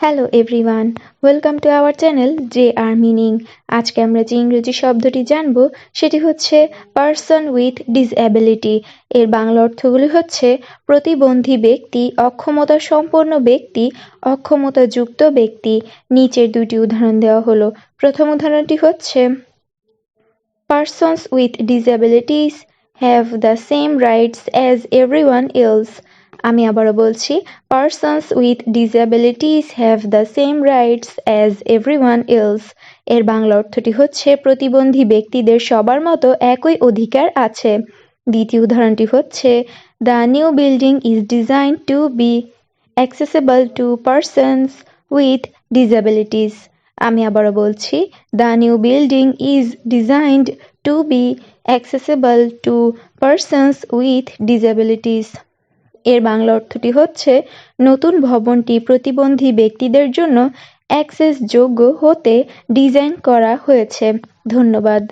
Hello everyone welcome to our channel J R meaning আজকে আমরা যে ইংরেজি শব্দটি জানব, সেটি হচ্ছে পার্সন উইথ ডিসএবিলিটি এর বাংলা অর্থগুলি হচ্ছে প্রতিবন্ধী ব্যক্তি অক্ষমতা সম্পন্ন ব্যক্তি, অক্ষমতাযুক্ত ব্যক্তি। নিচের দুটি উদাহরণ দেওয়া হলো। প্রথম উদাহরণটি হচ্ছে persons with disabilities have the same rights as everyone else আমি আবারও বলছি persons with disabilities have the same rights as everyone else এর বাংলা অর্থটি হচ্ছে, প্রতিবন্ধী ব্যক্তিদের সবার মতো একই অধিকার আছে। দ্বিতীয় উদাহরণটি হচ্ছে the new building is design to be accessible to persons with disabilities আমি আবারও বলছি the new building is designed to be accessible to persons with disabilities এর বাংলা অর্থটি হচ্ছে নতুন ভবনটি প্রতিবন্ধী ব্যক্তিদের জন্য অ্যাক্সেসযোগ্য হতে ডিজাইন করা হয়েছে। ধন্যবাদ।